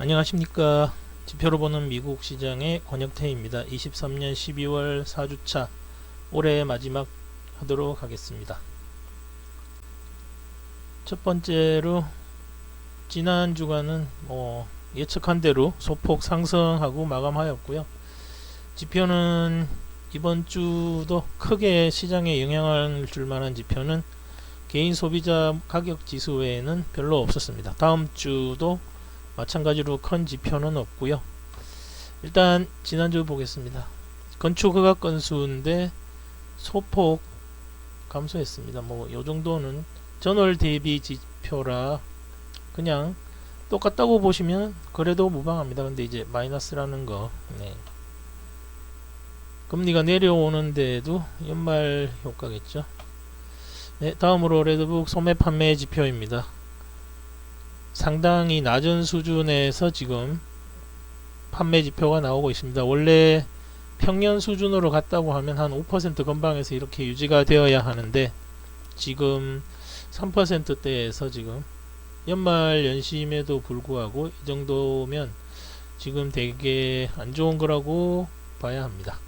안녕하십니까. 지표로 보는 미국 시장의 권혁태입니다. 23년 12월 4주차 올해 마지막 하도록 하겠습니다. 첫 번째로 지난 주간은 뭐 예측한 대로 소폭 상승하고 마감하였고요. 지표는 이번 주도 크게 시장에 영향을 줄 만한 지표는 개인 소비자 가격 지수 외에는 별로 없었습니다. 다음 주도 마찬가지로 큰 지표는 없고요. 일단 지난주 보겠습니다. 건축 허가 건수인데 소폭 감소했습니다. 뭐 요 정도는 전월 대비 지표라 그냥 똑같다고 보시면 그래도 무방합니다. 근데 이제 마이너스라는 거 네. 금리가 내려오는데도 연말 효과겠죠. 네, 다음으로 레드북 소매 판매 지표입니다. 상당히 낮은 수준에서 지금 판매 지표가 나오고 있습니다. 원래 평년 수준으로 갔다고 하면 한5% 근방에서 이렇게 유지가 되어야 하는데 지금 3%대에서 지금 연말 연심에도 불구하고 이 정도면 지금 되게 안 좋은 거라고 봐야 합니다.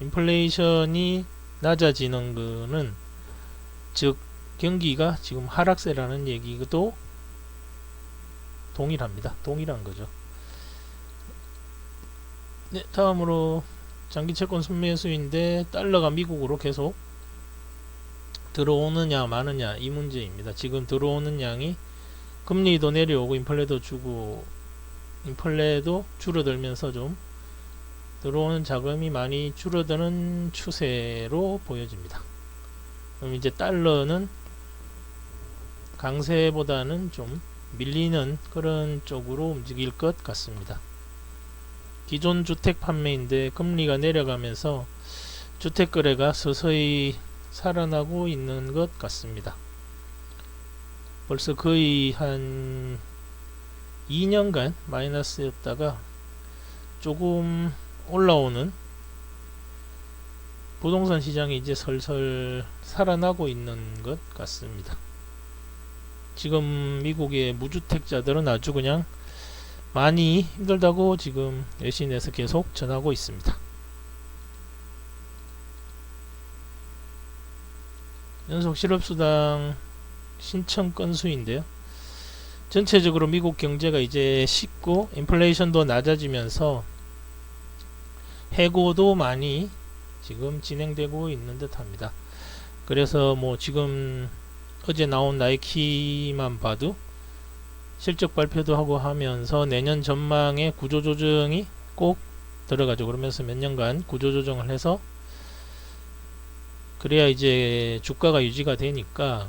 인플레이션이 낮아지는 거는 즉 경기가 지금 하락세라는 얘기도 동일합니다. 동일한 거죠. 네, 다음으로 장기 채권 순매수인데 달러가 미국으로 계속 들어오느냐 마느냐 이 문제입니다. 지금 들어오는 양이 금리도 내려오고 인플레도 주고 인플레도 줄어들면서 좀 들어오는 자금이 많이 줄어드는 추세로 보여집니다. 그럼 이제 달러는 강세보다는 좀 밀리는 그런 쪽으로 움직일 것 같습니다. 기존 주택 판매인데 금리가 내려가면서 주택 거래가 서서히 살아나고 있는 것 같습니다. 벌써 거의 한 2년간 마이너스였다가 조금 올라오는 부동산 시장이 이제 슬슬 살아나고 있는 것 같습니다. 지금 미국의 무주택자들은 아주 그냥 많이 힘들다고 지금 여신에서 계속 전하고 있습니다. 연속 실업수당 신청 건수인데요. 전체적으로 미국 경제가 이제 식고 인플레이션도 낮아지면서 해고도 많이 지금 진행되고 있는 듯 합니다. 그래서 뭐 지금 어제 나온 나이키만 봐도 실적 발표도 하고 하면서 내년 전망에 구조조정이 꼭 들어가죠. 그러면서 몇 년간 구조조정을 해서 그래야 이제 주가가 유지가 되니까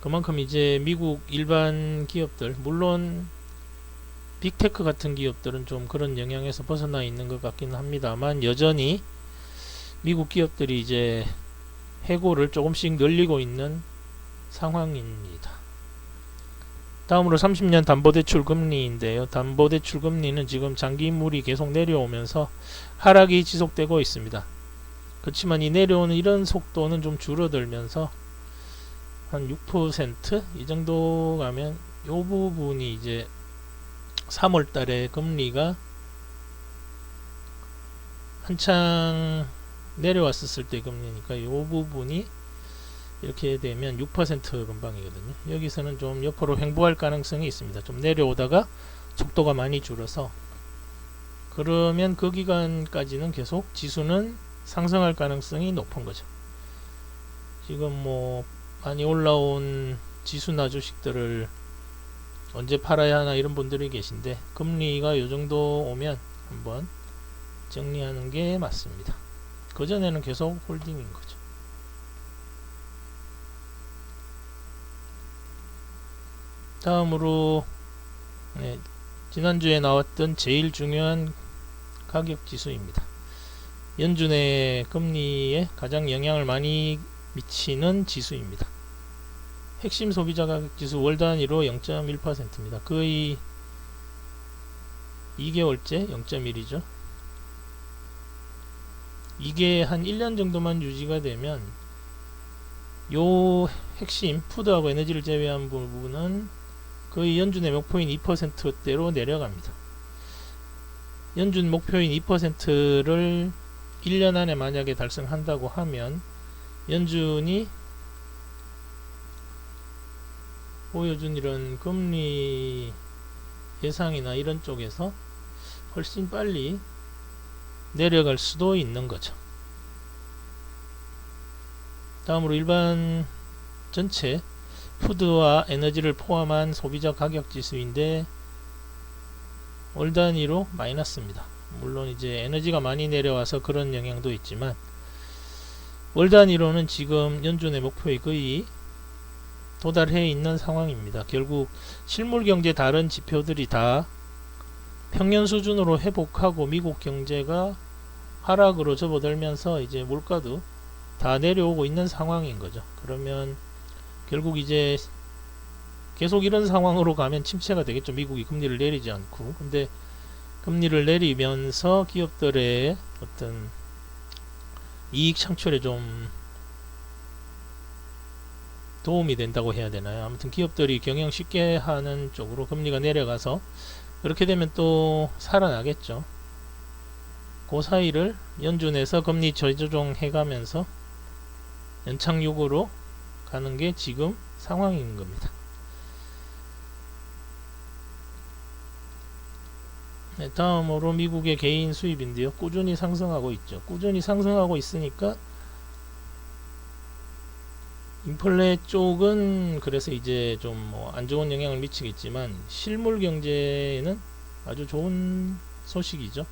그만큼 이제 미국 일반 기업들 물론 빅테크 같은 기업들은 좀 그런 영향에서 벗어나 있는 것 같기는 합니다만 여전히 미국 기업들이 이제 해고를 조금씩 늘리고 있는 상황입니다. 다음으로 30년 담보대출 금리인데요. 담보대출 금리는 지금 장기물이 계속 내려오면서 하락이 지속되고 있습니다. 그렇지만 이 내려오는 이런 속도는 좀 줄어들면서 한 6%이 정도 가면 이 부분이 이제 3월 달에 금리가 한창 내려왔었을 때 금리니까 이 부분이 이렇게 되면 6% 근방이거든요. 여기서는 좀 옆으로 횡보할 가능성이 있습니다. 좀 내려오다가 속도가 많이 줄어서 그러면 그 기간까지는 계속 지수는 상승할 가능성이 높은 거죠. 지금 뭐 많이 올라온 지수나 주식들을 언제 팔아야 하나 이런 분들이 계신데 금리가 이 정도 오면 한번 정리하는 게 맞습니다. 그 전에는 계속 홀딩인 거죠. 다음으로 네, 지난주에 나왔던 제일 중요한 가격 지수입니다. 연준의 금리에 가장 영향을 많이 미치는 지수입니다. 핵심 소비자 가격 지수 월 단위로 0.1%입니다. 거의 2개월째 0.1이죠. 이게 한 1년 정도만 유지가 되면 요 핵심 푸드하고 에너지를 제외한 부분은 거의 연준 의 목표인 2%대로 내려갑니다. 연준 목표인 2%를 1년 안에 만약에 달성한다고 하면 연준이 보여준 이런 금리 예상이나 이런 쪽에서 훨씬 빨리 내려갈 수도 있는 거죠. 다음으로 일반 전체 푸드와 에너지를 포함한 소비자 가격 지수인데 월 단위로 마이너스입니다. 물론 이제 에너지가 많이 내려와서 그런 영향도 있지만 월 단위로는 지금 연준의 목표에 거의 도달해 있는 상황입니다. 결국 실물 경제 다른 지표들이 다 평년 수준으로 회복하고 미국 경제가 하락으로 접어들면서 이제 물가도 다 내려오고 있는 상황인 거죠. 그러면 결국 이제 계속 이런 상황으로 가면 침체가 되겠죠. 미국이 금리를 내리지 않고. 근데 금리를 내리면서 기업들의 어떤 이익 창출에 좀 도움이 된다고 해야 되나요? 아무튼 기업들이 경영 쉽게 하는 쪽으로 금리가 내려가서 그렇게 되면 또 살아나겠죠. 그 사이를 연준에서 금리 저조정 해가면서 연착륙으로 가는 게 지금 상황인 겁니다. 네, 다음으로 미국의 개인 수입인데요. 꾸준히 상승하고 있죠. 꾸준히 상승하고 있으니까 인플레 쪽은 그래서 이제 좀뭐안 좋은 영향을 미치겠지만 실물 경제는 아주 좋은 소식이죠.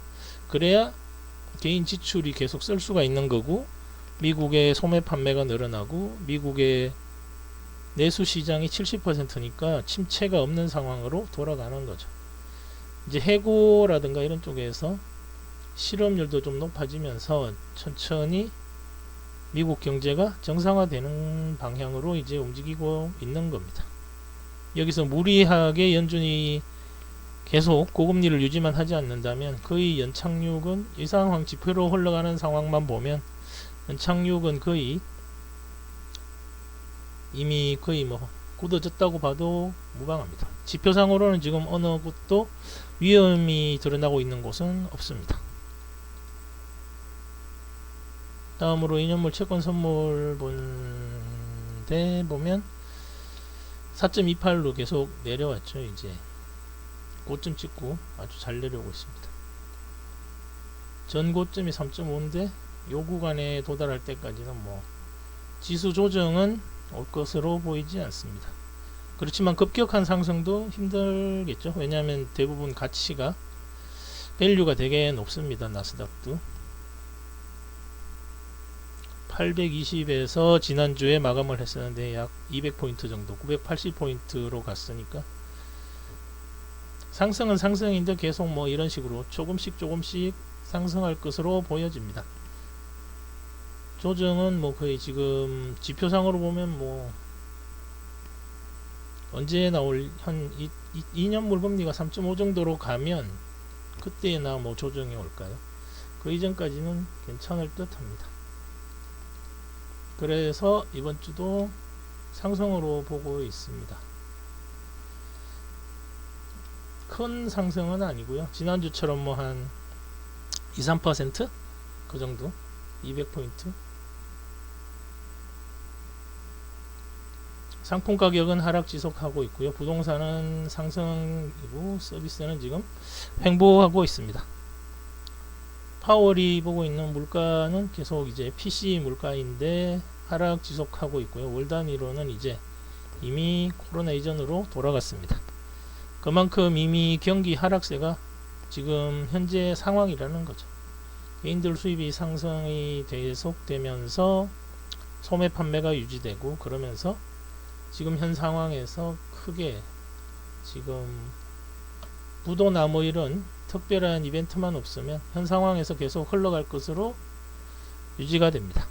그래야 개인 지출이 계속 쓸 수가 있는 거고 미국의 소매 판매가 늘어나고 미국의 내수 시장이 70%니까 침체가 없는 상황으로 돌아가는 거죠. 이제 해고라든가 이런 쪽에서 실업률도 좀 높아지면서 천천히 미국 경제가 정상화되는 방향으로 이제 움직이고 있는 겁니다. 여기서 무리하게 연준이 계속 고금리를 유지만 하지 않는다면 거의 연착륙은 이 상황 지표로 흘러가는 상황만 보면 연 착륙은 거의 이미 거의 뭐 굳어졌다고 봐도 무방합니다. 지표상으로는 지금 어느 곳도 위험이 드러나고 있는 곳은 없습니다. 다음으로 이년물 채권 선물 본데 보면 4.28로 계속 내려왔죠. 이제 고점 찍고 아주 잘 내려오고 있습니다. 전 고점이 3.5인데 요 구간에 도달할 때까지는 뭐 지수 조정은 올 것으로 보이지 않습니다. 그렇지만 급격한 상승도 힘들겠죠. 왜냐하면 대부분 가치가 밸류가 되게 높습니다. 나스닥도 820에서 지난주에 마감을 했었는데 약 200포인트 정도 980포인트로 갔으니까 상승은 상승인데 계속 뭐 이런 식으로 조금씩 조금씩 상승할 것으로 보여집니다. 조정은 뭐 거의 지금 지표상으로 보면 뭐 언제 나올 한 2, 년 물금리가 3.5 정도로 가면 그때나 뭐 조정이 올까요? 그 이전까지는 괜찮을 듯 합니다. 그래서 이번 주도 상승으로 보고 있습니다. 큰 상승은 아니고요. 지난주처럼 뭐 한 2, 3%그 정도 200포인트 상품 가격은 하락 지속하고 있고요. 부동산은 상승이고 서비스는 지금 횡보하고 있습니다. 파월이 보고 있는 물가는 계속 이제 PC 물가인데 하락 지속하고 있고요. 월 단위로는 이제 이미 코로나 이전으로 돌아갔습니다. 그만큼 이미 경기 하락세가 지금 현재 상황이라는 거죠. 개인들 수입이 상승이 계속되면서 소매 판매가 유지되고 그러면서 지금 현 상황에서 크게 지금 부도나 뭐 이런 특별한 이벤트만 없으면 현 상황에서 계속 흘러갈 것으로 유지가 됩니다.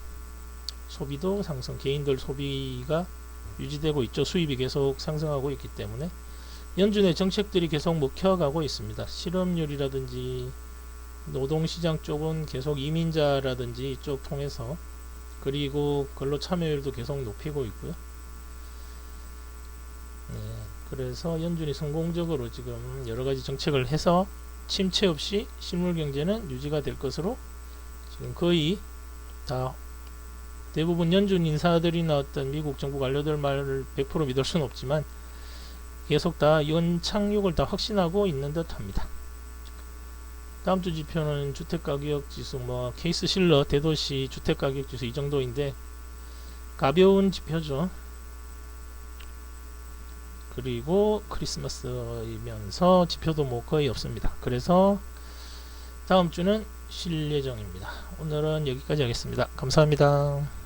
소비도 상승, 개인들 소비가 유지되고 있죠. 수입이 계속 상승하고 있기 때문에 연준의 정책들이 계속 먹혀가고 있습니다. 실업률이라든지 노동시장 쪽은 계속 이민자라든지 이쪽 통해서 그리고 근로 참여율도 계속 높이고 있고요. 그래서 연준이 성공적으로 지금 여러 가지 정책을 해서 침체 없이 실물 경제는 유지가 될 것으로 지금 거의 다 대부분 연준 인사들이나 어떤 미국 정부 관료들 말을 100% 믿을 수는 없지만 계속 다 연착륙을 다 확신하고 있는 듯 합니다. 다음 주 지표는 주택가격 지수 뭐 케이스 실러 대도시 주택가격 지수 이 정도인데 가벼운 지표죠. 그리고 크리스마스이면서 지표도 뭐 거의 없습니다. 그래서 다음 주는 쉴 예정입니다. 오늘은 여기까지 하겠습니다. 감사합니다.